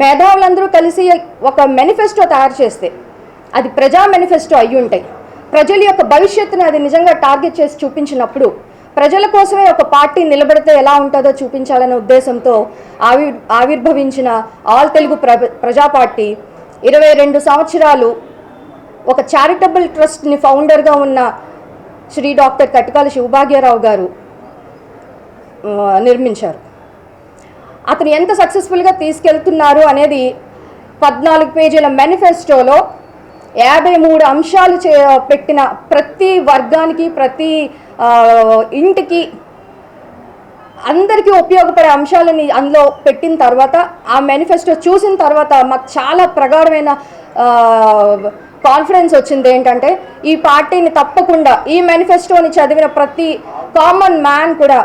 మేధావులందరూ కలిసి ఒక మేనిఫెస్టో తయారు చేస్తే అది ప్రజా మేనిఫెస్టో అయి ఉంటాయి. ప్రజల యొక్క భవిష్యత్తుని అది నిజంగా టార్గెట్ చేసి చూపించినప్పుడు ప్రజల కోసమే ఒక పార్టీ నిలబడితే ఎలా ఉంటుందో చూపించాలనే ఉద్దేశంతో ఆవిర్ ఆవిర్భవించిన ఆల్ తెలుగు ప్ర ప్రజా పార్టీ ఇరవై రెండు సంవత్సరాలు ఒక చారిటబుల్ ట్రస్ట్ని ఫౌండర్గా ఉన్న శ్రీ డాక్టర్ కట్కాల శివభాగ్యరావు గారు నిర్మించారు. అతను ఎంత సక్సెస్ఫుల్గా తీసుకెళ్తున్నారు అనేది పద్నాలుగు పేజీల మేనిఫెస్టోలో యాభై మూడు అంశాలు చే పెట్టిన ప్రతి వర్గానికి ప్రతి ఇంటికి అందరికీ ఉపయోగపడే అంశాలని అందులో పెట్టిన తర్వాత ఆ మేనిఫెస్టో చూసిన తర్వాత మాకు చాలా ప్రగాఢమైన కాన్ఫిడెన్స్ వచ్చింది ఏంటంటే ఈ పార్టీని తప్పకుండా ఈ మేనిఫెస్టోని చదివిన ప్రతి కామన్ మ్యాన్ కూడా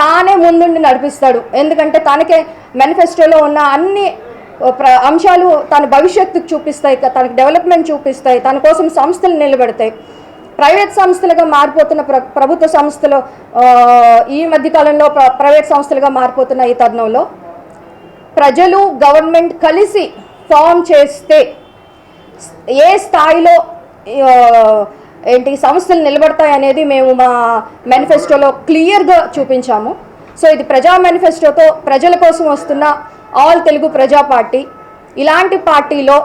తానే ముందుండి నడిపిస్తాడు. ఎందుకంటే తనకే మేనిఫెస్టోలో ఉన్న అన్ని అంశాలు తన భవిష్యత్తుకు చూపిస్తాయి తనకు డెవలప్మెంట్ చూపిస్తాయి తన కోసం సంస్థలు నిలబెడతాయి. ప్రైవేట్ సంస్థలుగా మారిపోతున్న ప్ర ప్రభుత్వ సంస్థలు ఈ మధ్యకాలంలో ప్ర ప్రైవేట్ సంస్థలుగా మారిపోతున్న ఈ తరుణంలో ప్రజలు గవర్నమెంట్ కలిసి ఫామ్ చేస్తే ఏ స్థాయిలో ఏంటి సంస్థలు నిలబడతాయి అనేది మేము మా మేనిఫెస్టోలో క్లియర్గా చూపించాము. సో ఇది ప్రజా మేనిఫెస్టోతో ప్రజల కోసం వస్తున్న ఆల్ తెలుగు ప్రజా పార్టీ. ఇలాంటి పార్టీలో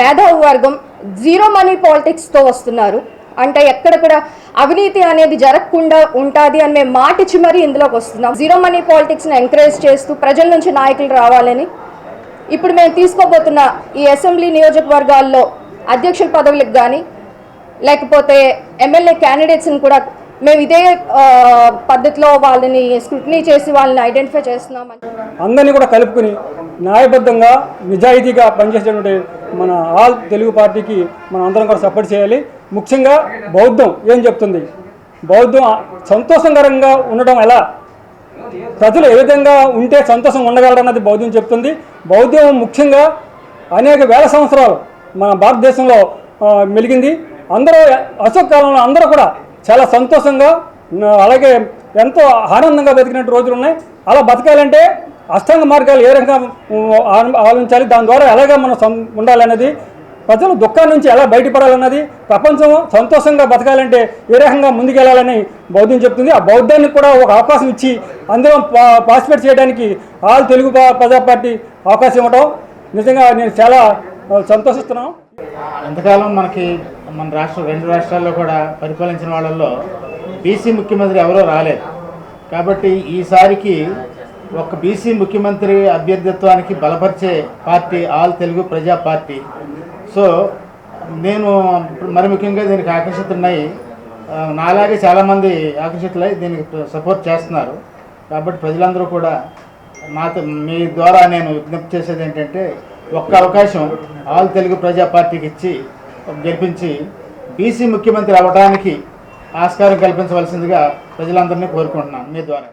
మేధావి వర్గం జీరో మనీ పాలిటిక్స్తో వస్తున్నారు. అంటే ఎక్కడెక్కడ అవినీతి అనేది జరగకుండా ఉంటుంది అని మేము మాటిచ్చి మరీ ఇందులోకి వస్తున్నాం. జీరో మనీ పాలిటిక్స్ని ఎంకరేజ్ చేస్తూ ప్రజల నుంచి నాయకులు రావాలని ఇప్పుడు మేము తీసుకోబోతున్న ఈ అసెంబ్లీ నియోజకవర్గాల్లో అధ్యక్షుల పదవులకు కానీ లేకపోతే ఎమ్మెల్యే క్యాండిడేట్స్ని కూడా మేము ఇదే పద్ధతిలో వాళ్ళని స్క్రూటినీ చేసి వాళ్ళని ఐడెంటిఫై చేస్తున్నాం అందరినీ కూడా కలుపుకుని న్యాయబద్ధంగా నిజాయితీగా పనిచేసేటువంటి మన ఆల్ తెలుగు పార్టీకి మనం అందరం కూడా సపోర్ట్ చేయాలి. ముఖ్యంగా బౌద్ధం ఏం చెప్తుంది? బౌద్ధం సంతోషకరంగా ఉండడం ఎలా? ప్రజలు ఏ విధంగా ఉంటే సంతోషం ఉండగలరన్నది బౌద్ధం చెప్తుంది. బౌద్ధం ముఖ్యంగా అనేక వేల సంవత్సరాలు మన భారతదేశంలో మెలిగింది. అందరూ అశోక్ కాలంలో అందరూ కూడా చాలా సంతోషంగా అలాగే ఎంతో ఆనందంగా బతికినట్టు రోజులు ఉన్నాయి. అలా బతకాలంటే అష్టాంగ మార్గాలు ఏ రకంగా ఆలోచించాలి? దాని ద్వారా ఎలాగా మనం సం- ఉండాలన్నది ప్రజలు దుఃఖం నుంచి ఎలా బయటపడాలన్నది ప్రపంచం సంతోషంగా బతకాలంటే ఏ రకంగా ముందుకెళ్ళాలని బౌద్ధం చెప్తుంది. ఆ బౌద్ధానికి కూడా ఒక అవకాశం ఇచ్చి అందులో పార్టిసిపేట్ చేయడానికి ఆల్ తెలుగు ప్రజా పార్టీ అవకాశం ఇవ్వడం నిజంగా నేను చాలా సంతోషిస్తున్నాను. ఎంతకాలం మనకి మన రాష్ట్ర రెండు రాష్ట్రాల్లో కూడా పరిపాలించిన వాళ్ళల్లో బీసీ ముఖ్యమంత్రి ఎవరో రాలేదు. కాబట్టి ఈసారికి ఒక బీసీ ముఖ్యమంత్రి అభ్యర్థిత్వానికి బలపరిచే పార్టీ ఆల్ తెలుగు ప్రజా పార్టీ. సో నేను మరి ముఖ్యంగా దీనికి ఆకర్షితున్నాయి నాలాగే చాలామంది ఆకర్షితులై దీనికి సపోర్ట్ చేస్తున్నారు. కాబట్టి ప్రజలందరూ కూడా నాతో మీ ద్వారా నేను విజ్ఞప్తి చేసేది ఏంటంటే ఒక్క అవకాశం ఆల్ తెలుగు ప్రజా పార్టీకి ఇచ్చి గెలిపించి బీసీ ముఖ్యమంత్రి అవ్వడానికి ఆస్కారం కల్పించవలసిందిగా ప్రజలందరినీ కోరుకుంటున్నాను. మీ ద్వారా.